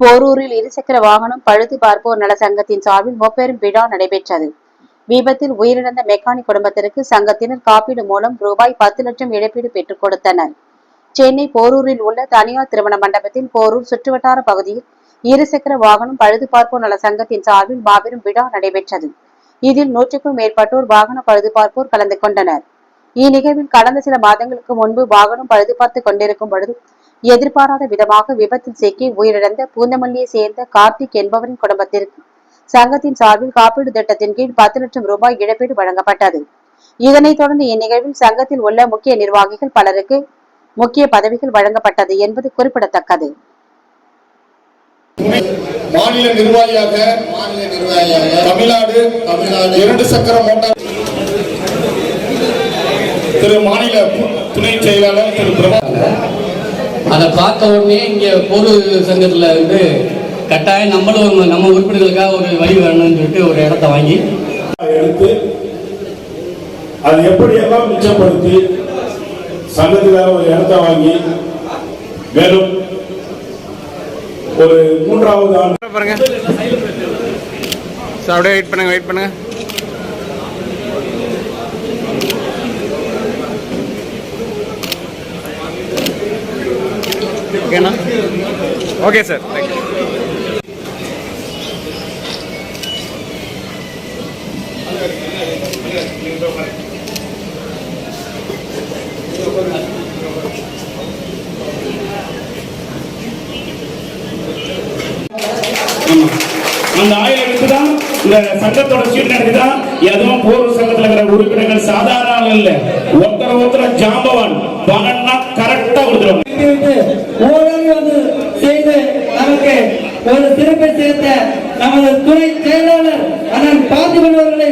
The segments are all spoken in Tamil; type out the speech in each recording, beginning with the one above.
போரூரில் இருசக்கர வாகனம் பழுது பார்ப்போர் நல சங்கத்தின் சார்பில் முப்பெரும் விழா நடைபெற்றது. விபத்தில் உயிரிழந்த மெக்கானிக் குடும்பத்திற்கு சங்கத்தினர் காப்பீடு மூலம் ரூபாய் பத்து லட்சம் இழப்பீடு பெற்றுக் கொடுத்தனர். சென்னை போரூரில் உள்ள தனியார் திருமண மண்டபத்தில் போரூர் சுற்றுவட்டார பகுதியில் இருசக்கர வாகனம் பழுது பார்ப்போர் நல சங்கத்தின் சார்பில் மாபெரும் விழா நடைபெற்றது. இதில் நூற்றுக்கும் மேற்பட்டோர் வாகன பழுது பார்ப்போர் கலந்து கொண்டனர். இந்நிகழ்வில் கடந்த சில மாதங்களுக்கு முன்பு வாகனம் பழுது பார்த்து கொண்டிருக்கும் பொழுது எதிர்பாராத விதமாக விபத்தில் சிக்கி உயிரிழந்த பூந்தமல்லியை சேர்ந்த கார்த்திக் என்பவரின் குடும்பத்திற்கு சங்கத்தின் சார்பில் காப்பீடு திட்டத்தின் கீழ் பத்து லட்சம் ரூபாய் இழப்பீடு வழங்கப்பட்டது. இதனைத் தொடர்ந்து இந்நிகழ்வில் சங்கத்தில் உள்ள முக்கிய நிர்வாகிகள் பலருக்கு முக்கிய பதவிகள் வழங்கப்பட்டது என்பது குறிப்பிடத்தக்கது. மாநில நிர்வாகியாக மாநில நிர்வாகியாக தமிழ்நாடு தமிழ்நாடு இரண்டு சக்கர மோட்டார் திரு மாநில துணை செயலாளர் திரு பிரபா அதை பார்த்த உடனே இங்கே பொது சங்கத்தில் வந்து கட்டாயம் நம்மளும் நம்ம உறுப்பினர்களுக்காக ஒரு வழி வேணும்னு சொல்லிட்டு ஒரு இடத்த வாங்கி எடுத்து அதை எப்படியெல்லாம் மிச்சப்படுத்தி சங்கத்துக்காக ஒரு இடத்த வாங்கி மேலும் ஒரு மூன்றாவது ஆண்டு பாருங்க. சார் அப்படியே வெயிட் பண்ணுங்க வெயிட் பண்ணுங்க. ஓகேண்ணா ஓகே சார் தேங்க்யூ அந்த ஆயில தான் இந்த சங்கத்தோட சீட் நடத்திதான் எதுவும் போர் சங்கத்துல இருக்கிற உறுப்பினர்கள் சாதாரண இல்ல. ஒருத்தர ஒருத்தர ஜாம்பவான். பணம்னா கரெக்டா கொடுத்துருவாங்க. வந்து செய்து நமக்கு ஒரு சிறப்பை சேர்த்த நமது துணை செயலாளர் அண்ணன் பார்த்திபன் அவர்களை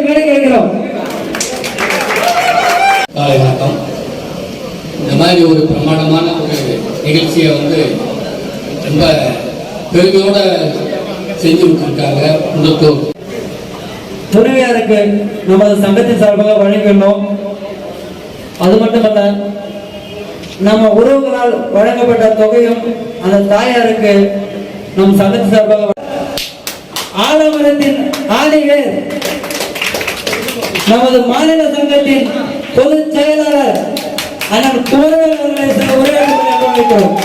காலை வணக்கம். இந்த மாதிரி ஒரு பிரமாண்டமான ஒரு நிகழ்ச்சியை வந்து ரொம்ப பெருமையோட செஞ்சு கொடுத்துருக்காங்க. குன்றத்தூர் துணைவியாருக்கு நமது சங்கத்தின் சார்பாக வழங்கியுள்ளோம். அது மட்டுமல்ல நம்ம உறவுகளால் வழங்கப்பட்ட தொகையும் அந்த தாயாருக்கு நம் சங்கத்தின் சார்பாக ஆலமரத்தின் ஆணையர் நமது மாநில சங்கத்தின் பொதுச் செயலாளர் அண்ணன் குமரவேல் அவர்களை சில உரையாடல்களை கவனிக்கிறோம்